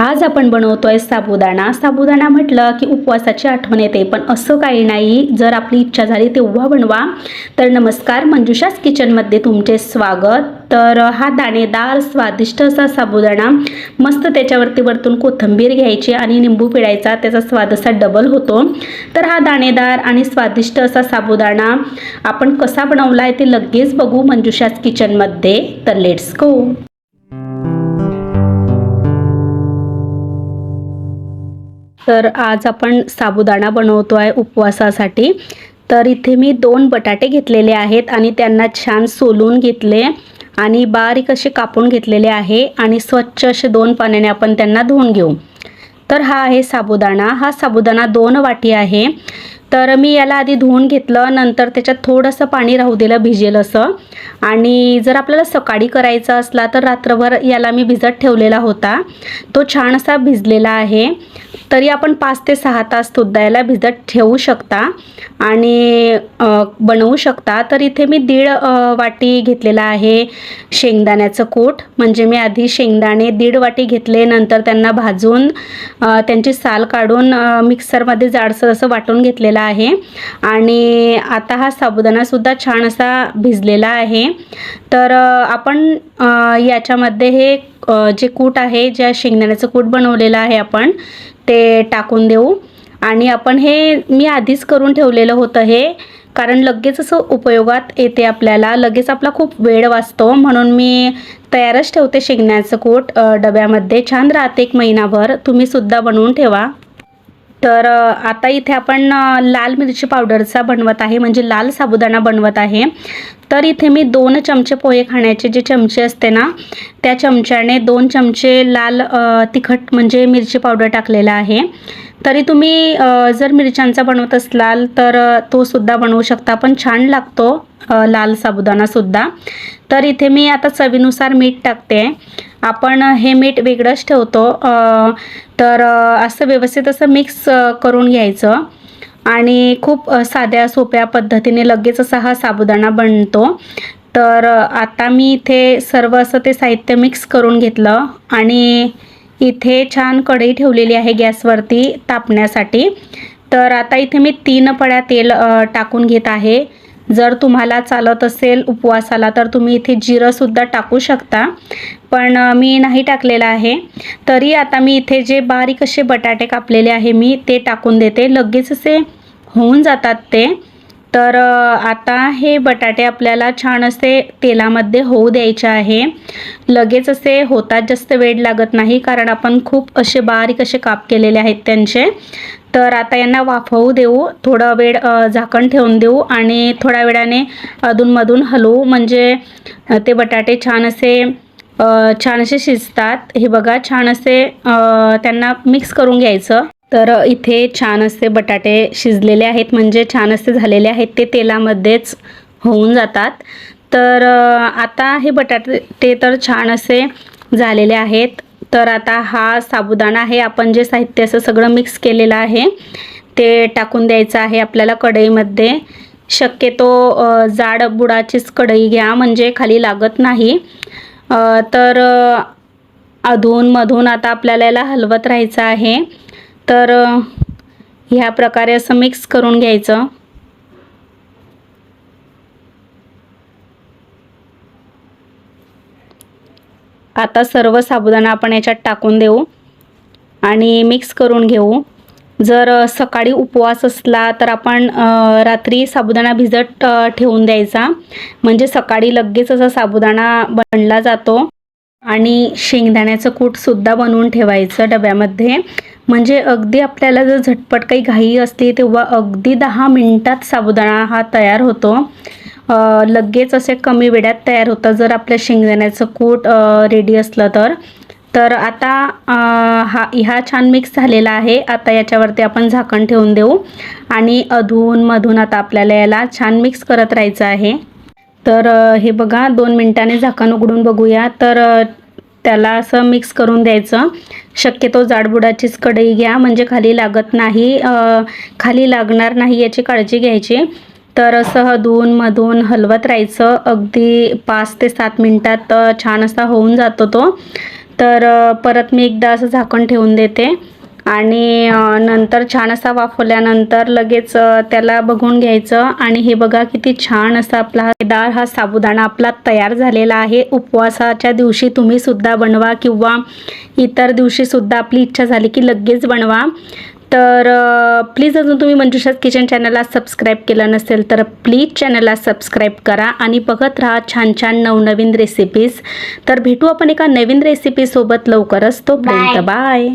आज आपण बनवतोय साबुदाणा. साबुदाणा म्हटलं की उपवासाची आठवण येते पण असं काही नाही. जर आपली इच्छा झाली तेव्हा बनवा. तर नमस्कार मंजुषाच किचनमध्ये तुमचे स्वागत. तर हा दाणेदार स्वादिष्ट असा साबुदाणा. मस्त त्याच्यावरती वरतून कोथिंबीर घ्यायची आणि निंबू पिळायचा. त्याचा स्वाद असा डबल होतो. तर हा दाणेदार आणि स्वादिष्ट असा साबुदाणा आपण कसा बनवला आहे ते लगेच बघू मंजुषाच किचनमध्ये. तर लेट्स गो तर आज आपण साबुदाणा बनवतो आहे उपवासासाठी. तर इथे मी दोन बटाटे घेतलेले आहेत आणि त्यांना छान सोलून घेतले आणि बारीक असे कापून घेतलेले आहे आणि स्वच्छ असे दोन पाण्याने आपण त्यांना धुवून घेऊ. तर हा आहे साबुदाणा. हा साबुदाणा दोन वाटी आहे. तर मी याला आधी धुवून घेतलं नंतर त्याच्यात थोडंसं पाणी राहू दिलं भिजेल असं. आणि जर आपल्याला सकाळी करायचा असला तर रात्रभर याला मी भिजत ठेवलेला होता. तो छान असा भिजलेला आहे. तरी आपण पाच ते सहा तास सुद्धा याला भिजत ठेवू शकता आणि बनवू शकता. तर इथे मी दीड वाटी घेतलेला आहे शेंगदाण्याचं कूट. म्हणजे मी आधी शेंगदाणे दीड वाटी घेतले नंतर त्यांना भाजून त्यांची साल काढून मिक्सरमध्ये जाडसर असं वाटून घेतलेलं आहे. आणि आता हा साबुदाणासुद्धा छान असा भिजलेला आहे. तर आपण याच्यामध्ये हे जे कूट आहे ज्या शेंगदाण्याचं कूट बनवलेलं आहे आपण ते टाकून देऊ. आणि आपण हे मी आधीच करून ठेवलेलं होतं हे कारण लगेच असं उपयोगात येते आपल्याला. लगेच आपला खूप वेळ वाचतो. म्हणून मी तयारच ठेवते शेंगण्याचं कूट डब्यामध्ये. छान राहते एक महिनाभर. तुम्ही सुद्धा बनवून ठेवा. तर आता इथे आपण लाल मिरची पावडरचा बनवत आहे म्हणजे लाल साबुदाणा बनवत आहे. तर इथे मी दोन चमचे पोहे खाण्याचे जे चमचे असते ना त्या चमच्याने दोन चमचे लाल तिखट म्हणजे मिरची पावडर टाकलेला आहे. तरी तुम्ही जर मिरच्यांचा बनवत असलाल तर तो सुद्धा बनवू शकता. पण छान लागतो लाल साबुदाणासुद्धा तर इथे मी आता चवीनुसार मीठ टाकते. आपण हे मीठ वेगळंच ठेवतो. तर असं व्यवस्थित असं मिक्स करून घ्यायचं. आणि खूप साध्या सोप्या पद्धतीने लगेच असा हा साबुदाणा बनतो. तर आता मी इथे सर्व असं ते साहित्य मिक्स करून घेतलं. आणि इथे छान कढई ठेवलेली आहे गॅसवरती तापण्यासाठी. तर आता इथे मी तीन पड्या तेल टाकून घेत आहे. जर तुम्हाला चालत असेल उपवासाला तर तुम्ही इथे जिरंसुद्धा टाकू शकता. पण मी नाही टाकलेलं आहे. तरी आता मी इथे जे बारीक असे बटाटे कापलेले आहे मी ते टाकून देते. लगेच असे होऊन जातात ते. तर आता हे बटाटे आपल्याला छान असे तेलामध्ये होऊ द्यायचे आहे. लगेच असे होतात जास्त वेळ लागत नाही कारण आपण खूप असे बारीक असे काप केलेले आहेत त्यांचे. तर आता यांना वाफवू देऊ थोडा वेळ झाकण ठेवून देऊ आणि थोड्या वेळाने अधूनमधून हलवू. म्हणजे ते बटाटे छान असे छान असे शिजतात. हे बघा छान असे त्यांना मिक्स करून घ्यायचं. तर इथे छान असे बटाटे शिजलेले आहेत. म्हणजे छान असे झालेले आहेत. ते तेलामध्येच होऊन जातात. तर आता हे बटाटे ते तर छान असे झालेले आहेत. तर आता हा साबुदाणा आहे. आपण जे साहित्य असं सगळं मिक्स केलेलं आहे ते टाकून द्यायचं आहे आपल्याला कढईमध्ये. शक्यतो जाड बुडाचीच कढई घ्या. म्हणजे खाली लागत नाही. तर अधूनमधून आता आपल्याला याला हलवत राहायचं आहे. तर ह्या प्रकारे असं मिक्स करून घ्यायचं. आता सर्व साबुदाणा आपण याच्यात टाकून देऊ आणि मिक्स करून घेऊ. जर सकाळी उपवास असला तर आपण रात्री साबुदाणा भिजत ठेवून द्यायचा. म्हणजे सकाळी लगेच असा साबुदाणा बनला जातो आणि शेंगदाण्याचं कूटसुद्धा बनवून ठेवायचं डब्यामध्ये. म्हणजे अगदी आपल्याला जर झटपट काही घाई असली तेव्हा अगदी दहा मिनटात साबुदाणा हा तयार होतो. लगेच असे कमी वेळात तयार होतं. जर आपल्या शेंगदाण्याचं कूट रेडी असलं तर. तर आता हा हा ह्या छान मिक्स झालेला आहे. आता याच्यावरती आपण झाकण ठेवून देऊ. आणि अधूनमधून आता आपल्याला याला छान मिक्स करत राहायचं आहे. तर हे बघा दोन मिनटाने झाकण उघडून बघूया. तर त्याला असं मिक्स करून द्यायचं. शक्यतो जाडबुडाचीच कढई घ्या म्हणजे खाली लागत नाही खाली लागणार नाही याची काळजी घ्यायची. तर असं हधूनमधून हलवत राहायचं. अगदी पाच ते सात मिनटात छान असा होऊन जातो तो. तर परत मी एकदा असं झाकण ठेवून देते. आणि नंतर छान असा वाफवल्यानंतर लगेच त्याला बघून घ्यायचं. आणि हे बघा किती छान असा आपला हा डाळ हा साबुदाणा आपला तयार झालेला आहे. उपवासाच्या दिवशी तुम्ही सुद्धा बनवा किंवा इतर दिवशी सुद्धा आपली इच्छा झाली की लगेच बनवा. तर प्लीज अजून तुम्ही मंजुषाच किचन चॅनलला सबस्क्राईब केलं नसेल तर प्लीज चॅनलला सबस्क्राईब करा आणि बघत राहा छान छान नवनवीन रेसिपीज तर भेटू आपण एका नवीन रेसिपीसोबत लवकरच. तोपर्यंत Bye. बाय